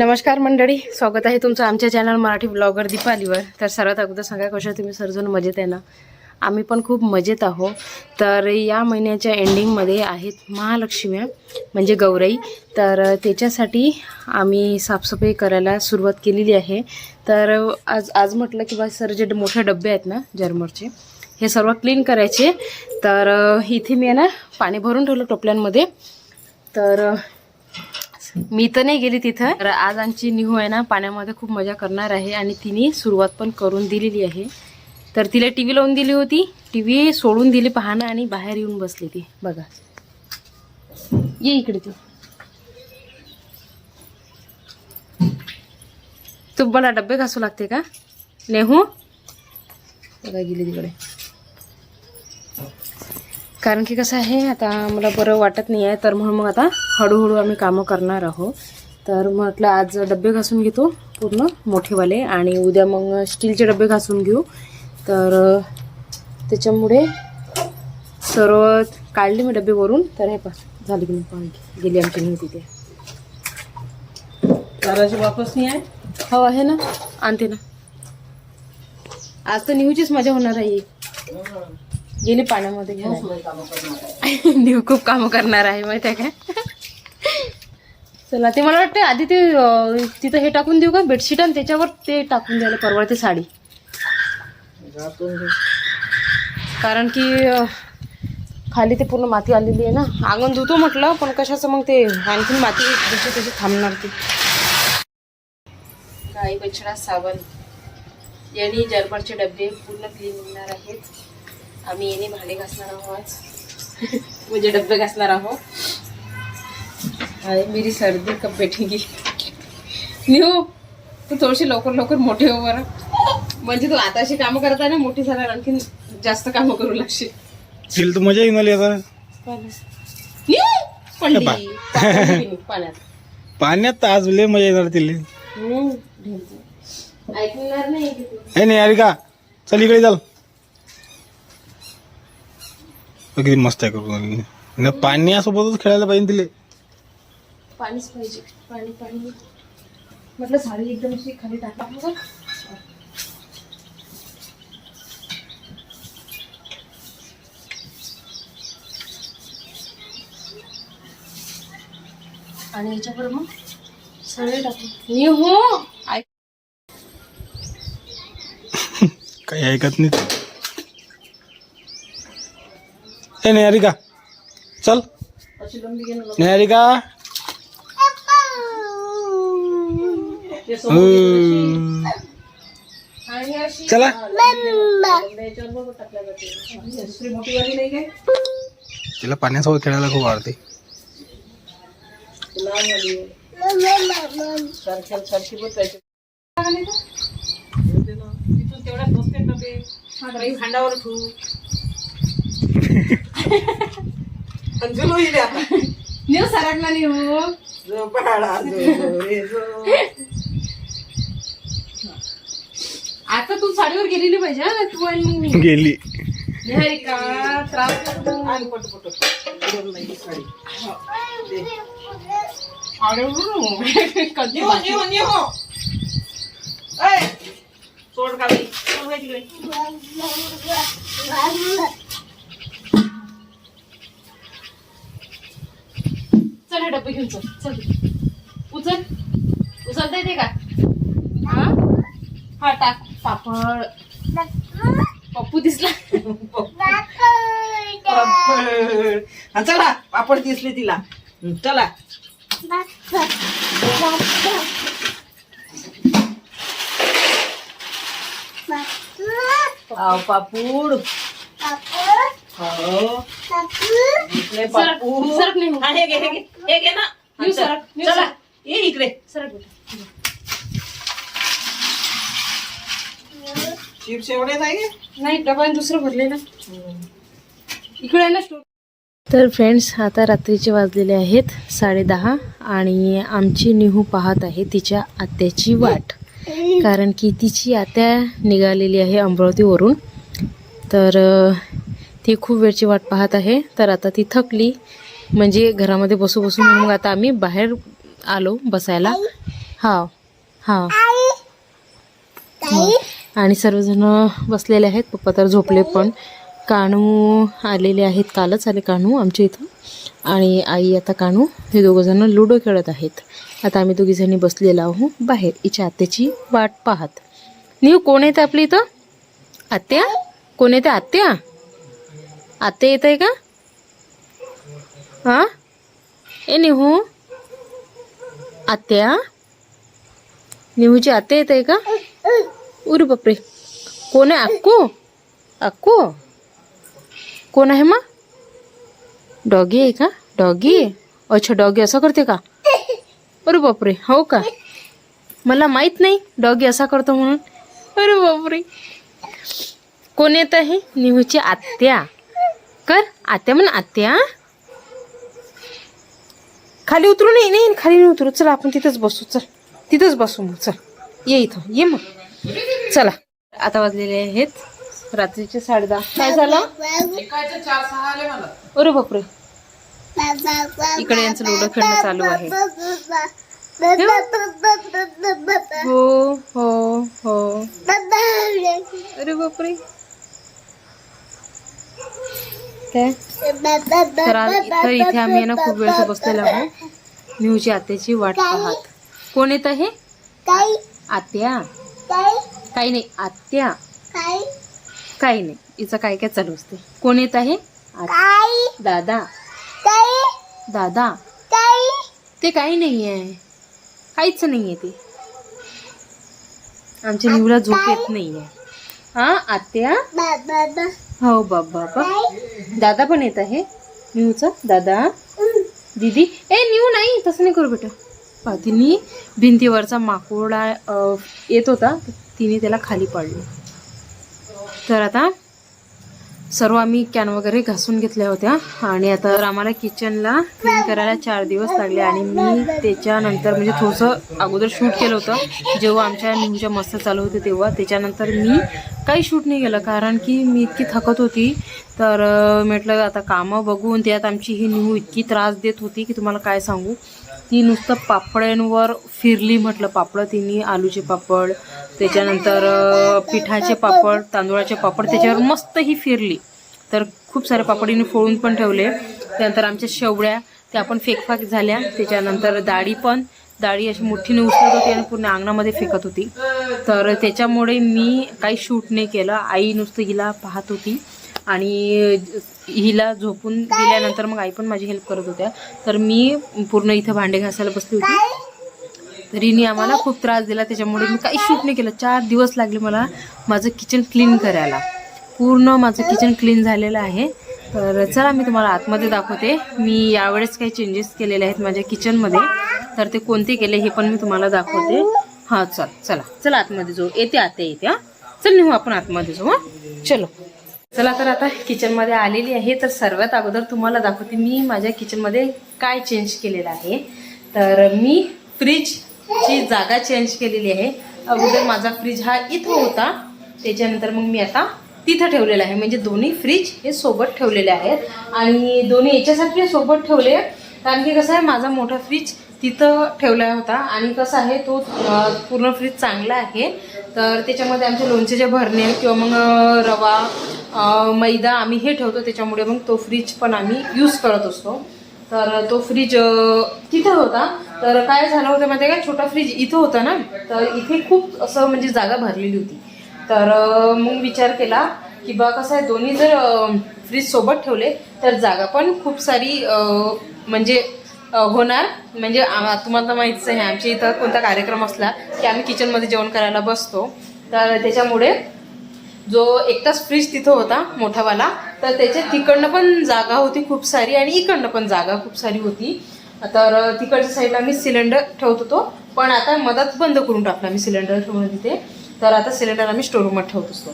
नमस्कार मंडळी स्वागत आहे तुमचं आमच्या चॅनल मराठी ब्लॉगर दीपालीवर. तर सर्वात अगोदर सांगा कशा तुम्ही सर्जून मजेत आहे ना? आम्ही पण खूप मजेत आहो तर या महिन्याच्या एंडिंगमध्ये आहेत महालक्ष्म्या म्हणजे गौराई. तर त्याच्यासाठी आम्ही साफसफाई करायला सुरुवात केलेली आहे. तर आज आज म्हटलं की बा सर जे मोठे डबे आहेत ना जर्मरचे हे सर्व क्लीन करायचे. तर इथे मी आहे ना पाणी भरून ठेवलं टोपल्यांमध्ये. तर मी तर नाही गेली तिथं. तर आज आमची निहू आहे ना पाण्यामध्ये खूप मजा करणार आहे आणि तिने सुरुवात पण करून दिलेली आहे. तर तिला टी व्ही लावून दिली होती. टी व्ही सोडून दिली पाहणं आणि बाहेर येऊन बसली ती. बघा. ये इकडे तू. तुम्हाला मला डब्बे घासू लागते का? नेहू? बघा गेली तिकडे. कारण की कसं आहे आता मला बरं वाटत नाही आहे तर म्हणून मग आता हळूहळू आम्ही कामं करणार आहोत. तर म्हटलं आज डबे घासून घेतो पूर्ण मोठेवाले आणि उद्या मग स्टीलचे डबे घासून घेऊ. तर त्याच्यामुळे सर्व काढले मी डबेवरून तर हे पा झाली की नाही गेली आमची नाही तिथे. घराची वापस नाही आहे. हो आहे ना? आणते ना. आज तर निहूचीच मजा होणार आहे. गेली पाण्यामध्ये घ्यायला निहू खूप कामं करणार आहे माहिती आहे का चला ते मला वाटतं आधी ते तिथं हे टाकून देऊ का? बेडशीट आणि त्याच्यावर ते टाकून द्यायला परवडते साडी. कारण की खाली ते पूर्ण माती आलेली आहे ना. अंगण धुतो म्हटलं पण कशाचं मग ते आणखीन माती जशी तशी थांबणार ती. गाई बछडा साबण यांनी जर्मरचे डबे पूर्ण क्लीन होणार आहेत. आम्ही याने भांडे घासणार आहोत. म्हणजे डबे घासणार आहोत. अरे मेरी सर्दी कब बैठेगी निहो तू थोडीशी लवकर लवकर मोठे हो बरं. म्हणजे तू आता अशी कामं करत आहे ना मोठी झाल्यावर आणखीन जास्त कामं करू लागशील. तिला तर मजा येऊन आली आता पडली. पाण्यात पाण्यात. तर आज लय मजा येणार तिला. ऐकणार नाही अरे का? चल इकडे चाल बघ किती मस्त आहे करून पाण्यासोबतच खेळायला पाहिजे तिले. पाणीच पाहिजे पाणी पाणी. म्हटलं साडी एकदम अशी खाली टाका. आणि याच्याबरोबर मग सगळे टाकू. मी हो. ऐकत नाही हे नाही अरे का चल अशी लंबी घेणं नाही अरे का ते हम्म. आणि अशी चला याच्यावर बघ टाकल्या जाते दुसरी मोठी वाली नाही काय तिला पाण्यासोबत खेळायला खूप आवडते. खांडावर ठेवू. जुलू येईल आता. नेऊ सरकला जो जो रे जो. आता तू साडीवर गेलेली पाहिजे हा तू आणि गेली. त्रास. पट पट. उडून नाही ही. साडी दे. अरे हो. कधी निहो निहो निहो. ऐ, सोड का बाई सोड बाई तिकडे. चल हे डब्बे घेऊन चल चल. उचल. उचलता येते का? हा? हा टाक. पापड. पप्पू दिसला. पापड. हा, चला. पापड दिसले तिला. चला. आव पापूड. हो दिसले सरक पापूड सरक नाही हो. हा, हे घे हे घे. हे घे ना. हा, येऊ चल. सरक, येऊ चला. सरक. ये इकडे. सरक बेटा. चिप्स एवढे नाही नाही डबा दुसरं भरले ना. इकडे आहे ना स्टोर तर फ्रेंड्स आता रात्रीचे वाजलेले आहेत साडेदहा आणि आमची निहू पाहत आहे तिच्या आत्याची वाट. कारण की तिची आत्या निघालेली आहे अमरावतीवरून. तर अ, ती खूप वेळची वाट पाहत आहे. तर आता ती थकली. म्हणजे घरामध्ये बसू बसू म्हणून मग आता आम्ही बाहेर आलो बसायला. हा हा. हो. आणि सर्वजण बसलेले आहेत. पप्पा तर झोपले पण. कानू आलेले आहेत. कालच आले कानू आमच्या इथं. आणि आई आता कानू हे दोघंजणं लुडो खेळत आहेत. आता आम्ही दोघीजणी बसलेलो आहोत बाहेर. हिच्या आत्याची वाट पाहत. निव कोण येतं आपल्या इथं? आत्या? कोण येते आत्या? आत्या येत आहे का? हा? ए निहू. आत्या? निहूची आत्या येत आहे का? उरे बापरे. कोण आहे? अक्कू? अक्कू? कोण आहे मग? डॉगी आहे का? डॉगी? अच्छा डॉगी असं करते का? अरे बापरे. हो का? मला माहीत नाही डॉगी असा करतो म्हणून. अरे बापरे. कोण येत आहे? निहूची आत्या. कर. आत्या म्हण आत्या. खाली उतरू नाही नाही खाली नाही उतरू. चला आपण तिथंच बसू. चल तिथंच बसू मग. चल ये इथं. ये मग. चला. आता वाजलेले आहेत. रात्रीचे साडे दहा काय झालं? अरे बापरे. इकडे यांचं लुडो खेळणं चालू आहे. हो हो हो. अरे बापरे. काय तर तर इथे आम्ही ना खूप वेळचं बसलेलो आहोत. न्यूची आत्याची वाट पाहत. कोण येत आहे आत्या? काही नाही आत्या. काही नाही हिचं काय काय चालू असते कोण येत आहे दादा. दादा. ते काही नाही आहे काहीच नाही आहे ते. आमच्या निवला झोप येत नाही आहे हा आत्या? हो बाबा बाबा दादा पण येत आहे. न्यूचा दादा. दीदी. ए न्यू नाही तसं नाही करू बेटा. तिने भिंतीवरचा माकोडा येत होता तिने त्याला खाली पाडलं. तर आता सर्व आम्ही कॅन वगैरे घासून घेतल्या होत्या. आणि आता आम्हाला किचनला क्लीन करायला चार दिवस लागले आणि मी त्याच्यानंतर म्हणजे थोडंसं अगोदर शूट केलं होतं. जेव्हा आमच्या निमच्या मस्त चालू होते तेव्हा. त्याच्यानंतर मी काही शूट नाही केलं कारण की मी इतकी थकत होती. तर म्हटलं आता कामं बघून त्यात आमची ही निहू इतकी त्रास देत होती की तुम्हाला काय सांगू? ती नुसतं पापड्यांवर फिरली म्हटलं पापड तिने आलूचे पापड त्याच्यानंतर पिठाचे पापड तांदूळाचे पापड त्याच्यावर मस्त ही फिरली. तर खूप सारे पापडीने फोडून पण ठेवले. त्यानंतर आमच्या शेवड्या त्या पण फेकफाक झाल्या. त्याच्यानंतर डाळी पण. डाळी अशी मोठीने उचलत होती आणि पूर्ण अंगणामध्ये फेकत होती. तर त्याच्यामुळे मी काही शूट नाही केलं. आई नुसतं हिला पाहत होती. आणि हिला झोपून दिल्यानंतर मग आई पण माझी हेल्प करत होत्या. तर मी पूर्ण इथं भांडे घासायला बसली होती. तर हिने आम्हाला खूप त्रास दिला त्याच्यामुळे मी काही शूट नाही केलं. चार दिवस लागले मला माझं किचन क्लीन करायला. पूर्ण माझं किचन क्लीन झालेलं आहे. तर चला मी तुम्हाला आतमध्ये दाखवते. मी यावेळेस काही चेंजेस केलेले आहेत माझ्या किचनमध्ये तर ते कोणते केले हे पण मी तुम्हाला दाखवते. हां चल चला. चला आतमध्ये जाऊ. येते आते येते हां. चल निघू आपण आतमध्ये जाऊ हां. चलो. चला तर आता किचनमध्ये आलेली आहे. तर सर्वात अगोदर तुम्हाला दाखवते मी माझ्या किचनमध्ये काय चेंज केलेलं आहे. तर मी फ्रीज ची जागा चेंज केलेली आहे. अगोदर माझा फ्रीज हा इथं होता. त्याच्यानंतर मग मी आता तिथं ठेवलेला आहे. म्हणजे दोन्ही फ्रीज हे सोबत ठेवलेले आहेत. आणि दोन्ही याच्यासाठी सोबत ठेवले कारण की कसं आहे माझा मोठा फ्रीज तिथं ठेवला होता. आणि कसं आहे तो पूर्ण फ्रीज चांगला आहे. तर त्याच्यामध्ये आमचे लोणचेचे भरणे किंवा मग रवा मैदा आम्ही हे ठेवतो. त्याच्यामुळे मग तो फ्रीज पण आम्ही यूज करत असतो. तर तो फ्रीज तिथे होता. तर काय झालं होतं माहिती आहे का? छोटा फ्रीज इथं होता ना? तर इथे खूप असं म्हणजे जागा भरलेली होती. तर मग विचार केला की बा कसं आहे दोन्ही जर फ्रीज सोबत ठेवले तर जागा पण खूप सारी म्हणजे होणार. म्हणजे तुम्हाला माहितीच आहे आमच्या इथं कोणता कार्यक्रम असला की आम्ही किचनमध्ये जेवण करायला बसतो. तर त्याच्यामुळे जो एकटाच फ्रीज तिथं होता मोठावाला तर त्याच्या तिकडनं पण जागा होती खूप सारी आणि इकडनं पण जागा खूप सारी होती. तर तिकडच्या साईडला मी सिलेंडर ठेवत होतो पण आता मधात बंद करून टाकला मी सिलेंडर ठेवून तिथे. तर आता सिलेंडर आम्ही स्टोरूमात ठेवत असतो.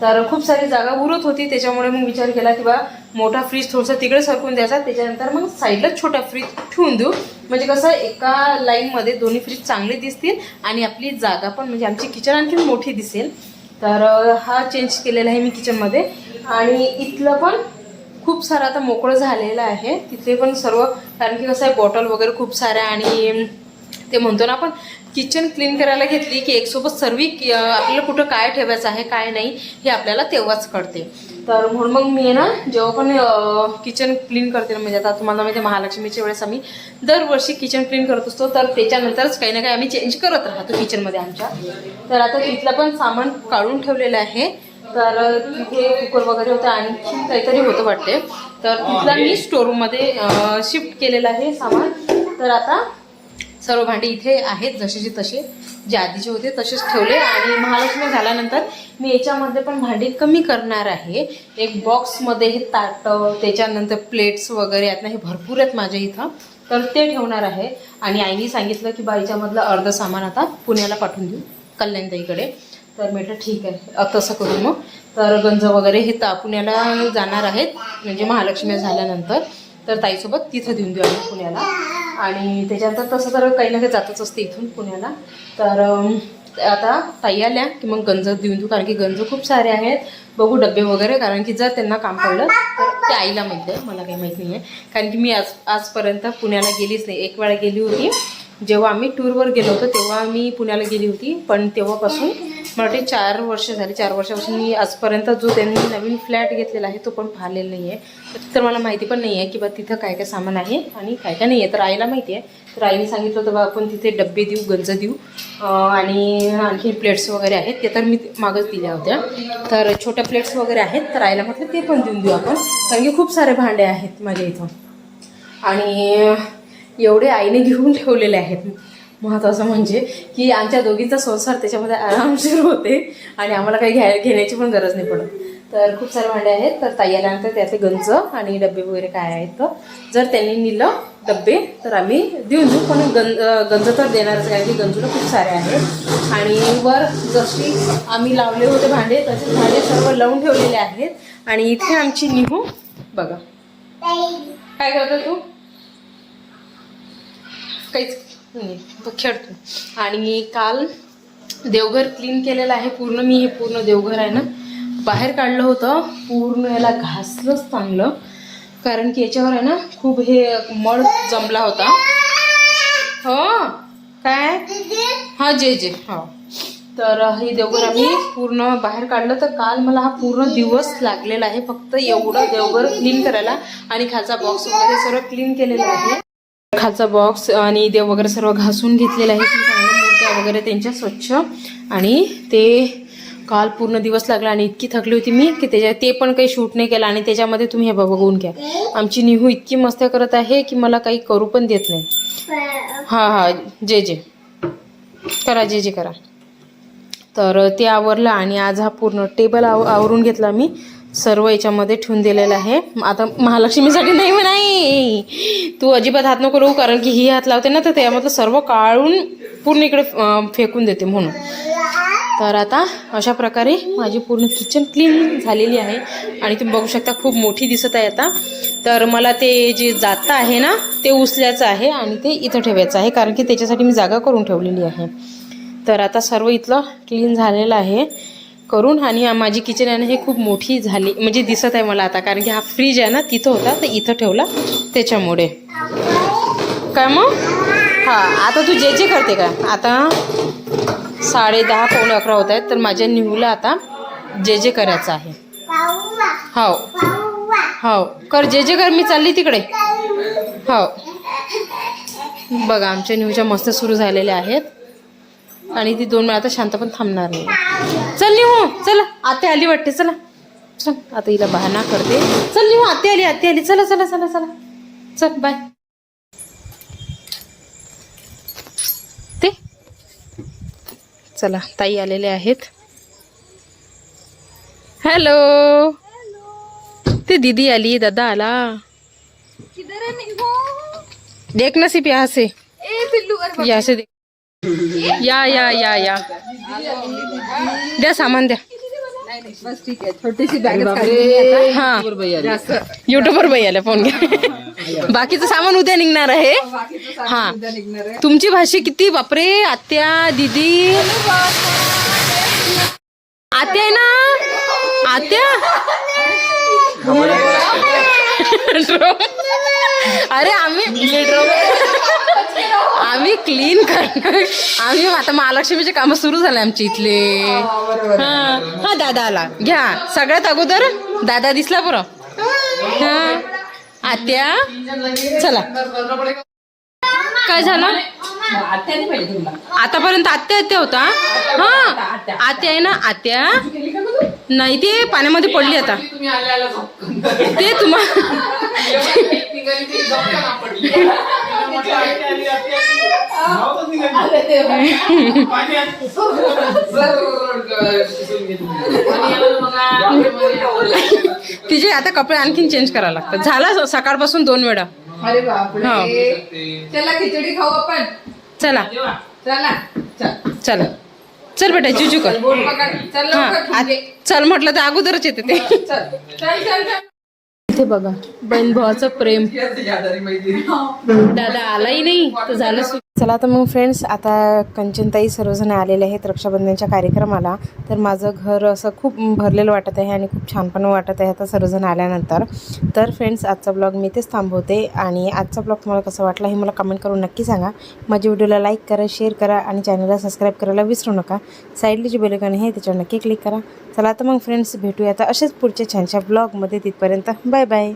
तर खूप सारी जागा उरत होती त्याच्यामुळे मग विचार केला की बा मोठा फ्रीज थोडासा तिकडे सरकून द्यायचा त्याच्यानंतर मग साईडला छोटा फ्रीज ठेवून देऊ. म्हणजे कसं एका लाईनमध्ये दोन्ही फ्रीज चांगले दिसतील आणि आपली जागा पण म्हणजे आमची किचन आणखी मोठी दिसेल. तर हा चेंज केलेला आहे मी किचनमध्ये आणि इथलं पण खूप सारं आता मोकळं झालेलं आहे. तिथे पण सर्व कारण की कसं आहे बॉटल वगैरे खूप साऱ्या आणि ते म्हणतो ना आपण किचन क्लीन करायला घेतली की एकसोबत सर्व आपल्याला कुठं काय ठेवायचं आहे काय नाही हे आपल्याला तेव्हाच कळते. तर म्हणून मग मी ना जेव्हा पण किचन क्लीन करते ना म्हणजे आता तुम्हाला माहिती आहे, महालक्ष्मीच्या वेळेस आम्ही दरवर्षी किचन क्लीन करत असतो. तर त्याच्यानंतरच काही ना काही आम्ही चेंज करत राहतो किचनमध्ये आमच्या. तर आता तिथलं पण सामान काढून ठेवलेलं आहे. तर तिथे कुकर वगैरे होतं आणखी काहीतरी होतं वाटते. तर तिथला मी स्टोरूममध्ये शिफ्ट केलेलं आहे सामान. तर आता सर्व भांडी इथे आहेत जसेचे तसे जे आधीचे होते तसेच ठेवले. आणि महालक्ष्मी झाल्यानंतर मी याच्यामध्ये पण भांडी कमी करणार आहे. एक बॉक्समध्ये हे ताटं त्याच्यानंतर प्लेट्स वगैरे आहेत ना हे भरपूर आहेत माझ्या इथं. तर ते ठेवणार आहे. आणि आईने सांगितलं की बाईच्यामधलं अर्ध सामान आता पुण्याला पाठवून देऊ कल्याणताईकडे. तर म्हटलं ठीक आहे. तसं करू मग. तर गंज वगैरे हे ता पुण्याला जाणार आहेत. म्हणजे महालक्ष्मी झाल्यानंतर. तर ताईसोबत तिथं देऊन देऊ आम्ही पुण्याला. आणि त्याच्यानंतर तसं तर काही ना काही जातच असते इथून पुण्याला. तर आता ताई आल्या की मग गंज देऊन देऊ कारण की गंज खूप सारे आहेत. बघू डबे वगैरे कारण की जर त्यांना काम पडलं तर ते आईला माहिती आहे. मला काही माहीत नाही आहे कारण की मी आज आजपर्यंत पुण्याला गेलीच नाही. एक वेळा गेली होती. जेव्हा आम्ही टूरवर गेलो होतो तेव्हा मी पुण्याला गेली होती. पण तेव्हापासून मला वाटते चार वर्ष झाली चार वर्षापासून मी आजपर्यंत जो त्यांनी नवीन फ्लॅट घेतलेला आहे तो पण पाहिलेला नाही आहे तर मला माहिती पण नाही आहे की बा तिथं काय काय सामान आहे आणि काय काय नाही आहे तर आईला माहिती आहे तर आईने सांगितलं होतं बा आपण तिथे डब्बे देऊ गंज देऊ. आणि आणखी प्लेट्स वगैरे आहेत. ते तर मी मागच दिल्या होत्या. तर छोट्या प्लेट्स वगैरे आहेत. तर आईला म्हटलं ते पण देऊन देऊ आपण. कारण की खूप सारे भांडे आहेत माझ्या इथं. आणि एवढे आईने घेऊन ठेवलेले आहेत. महत्त्वाचं म्हणजे की आमच्या दोघींचा संसार त्याच्यामध्ये आरामशीर होते आणि आम्हाला काही घ्याय घेण्याची पण गरज नाही पडत. तर खूप सारे भांडे आहेत. तर ताई आल्यानंतर त्याचे गंज आणि डबे वगैरे काय आहेत तर जर त्यांनी नेलं डबे तर आम्ही देऊन देऊ. पण गंज गंज तर देणारच कारण की गंजूला खूप सारे आहेत. आणि वर जशी आम्ही लावले होते भांडे तसे भांडे सर्व लावून ठेवलेले आहेत. आणि इथे आमची निहू बघा. काय करतो तू? काहीच खेळतो. आणि काल देवघर क्लीन केलेलं आहे पूर्ण मी हे पूर्ण देवघर आहे ना बाहेर काढलं होतं पूर्ण याला घासलंच चांगलं. कारण की याच्यावर आहे ना खूप हे मळ जमला होता. हो काय? हा जे जे हो. तर हे देवघर आम्ही पूर्ण बाहेर काढलं. तर काल मला हा पूर्ण दिवस लागलेला आहे. फक्त एवढं देवघर क्लीन करायला आणि खालचा बॉक्स वगैरे सर्व क्लीन केलेला आहे. खालचा बॉक्स आणि देव वगैरे सर्व घासून घेतलेलं आहे. मूर्त्या वगैरे त्यांच्या स्वच्छ. आणि ते काल पूर्ण दिवस लागला आणि इतकी थकली होती मी की त्याच्या ते पण काही शूट नाही केलं आणि त्याच्यामध्ये तुम्ही हे बघून घ्या. आमची निहू इतकी मस्त्या करत आहे की मला काही करू पण देत नाही. हा हा जे जे. करा जे जे करा. तर ते आवरलं आणि आज हा पूर्ण टेबल आव आवरून घेतला मी. सर्व याच्यामध्ये ठेवून दिलेलं आहे. आता महालक्ष्मीसाठी नाही नाही तू अजिबात हात नको करू कारण की ही हात लावते ना तर त्यामधलं सर्व काढून पूर्ण इकडे फेकून देते म्हणून. तर आता अशा प्रकारे माझी पूर्ण किचन क्लीन झालेली आहे. आणि तुम्ही बघू शकता खूप मोठी दिसत आहे आता. तर मला ते जे जातं आहे ना ते उचल्याचं आहे आणि ते इथं ठेवायचं आहे कारण की त्याच्यासाठी मी जागा करून ठेवलेली आहे. तर आता सर्व इथलं क्लीन झालेलं आहे. करून आणि माझी किचन आहे ना हे खूप मोठी झाली म्हणजे दिसत आहे मला आता. कारण की हा फ्रीज आहे ना तिथं होता तर इथं ठेवला त्याच्यामुळे. काय मग? हां आता तू जे जे करते का? आता साडे दहा पावणे अकरा होत आहेत तर माझ्या न्यूला आता जे जे करायचं आहे. हो हो कर जे जे कर मी चालली तिकडे. हो बघा आमच्या न्यूच्या मस्त सुरू झालेल्या आहेत. आणि ती दोन वेळा आता शांत पण थांबणार नाही. चल निहू चला. आते आली वाटते चला. चल आता हिला बहाना करते. चल निहू आते आली आते आली. चला चला चला चला. चल बाय. ते? चला ताई आलेले आहेत. हॅलो. ते दीदी आली दादा आला. देख नसीब यहाँ से यहाँ से देख. या या या या. द्या सामान द्या. बस ठीक आहे छोटीशी बॅग हा. युट्यूबवर बाई आल्या फोन घ्या. बाकीचं सामान उद्या निघणार आहे. हा. तुमची भाषा किती? बापरे आत्या दीदी. आत्या आहे ना? आत्या? अरे आम्ही आम्ही क्लीन करणार. आम्ही आता महालक्ष्मीचे कामं सुरू झाले आमचे इथले. हा हा दादा आला घ्या. सगळ्यात अगोदर दादा दिसला बरं. हा. आत्या. चला. काय झालं? आतापर्यंत आत्या आत्या होता. हा. आत्या आहे ना आत्या. नाही ते पाण्यामध्ये पडली आता. तुम्ही आले आला झोपकन. ते तुम्हा निघाली ती पडली. आली. पाण्यात शिजून गेली. आणि तिचे आता कपडे आणखीन चेंज करावे लागतात झाला सकाळपासून दोन वेळा अरे बापरे हा. चला खिचडी खाऊ आपण चला. चला चल चला चल बेटा जुजू कर पकड चल हा लवकर आ- घेऊन घे. चल म्हटलं तर अगोदरच येते ते चल चल चल चल इथे बघा. बहीण भावाचं प्रेम. दादा आलाही नाही तर झालं चला तर मग फ्रेंड्स आता कंचनताई सर्वजण आलेले आहेत रक्षाबंधनच्या कार्यक्रमाला. तर माझं घर असं खूप भरलेलं वाटत आहे आणि खूप छान पण वाटत आहे आता सर्वजण आल्यानंतर. तर फ्रेंड्स आजचा ब्लॉग मी इथेच थांबवते आणि आजचा ब्लॉग तुम्हाला कसा वाटला हे मला कमेंट करून नक्की सांगा. माझ्या व्हिडिओला लाईक करा शेअर करा आणि चॅनलला सबस्क्राईब करायला विसरू नका. साईडली जी बेलकॉन आहे त्याच्यावर नक्की क्लिक करा. चला तर मग फ्रेंड्स भेटूया आता असेच पुढच्या छानशा ब्लॉगमध्ये तिथपर्यंत बाय बाय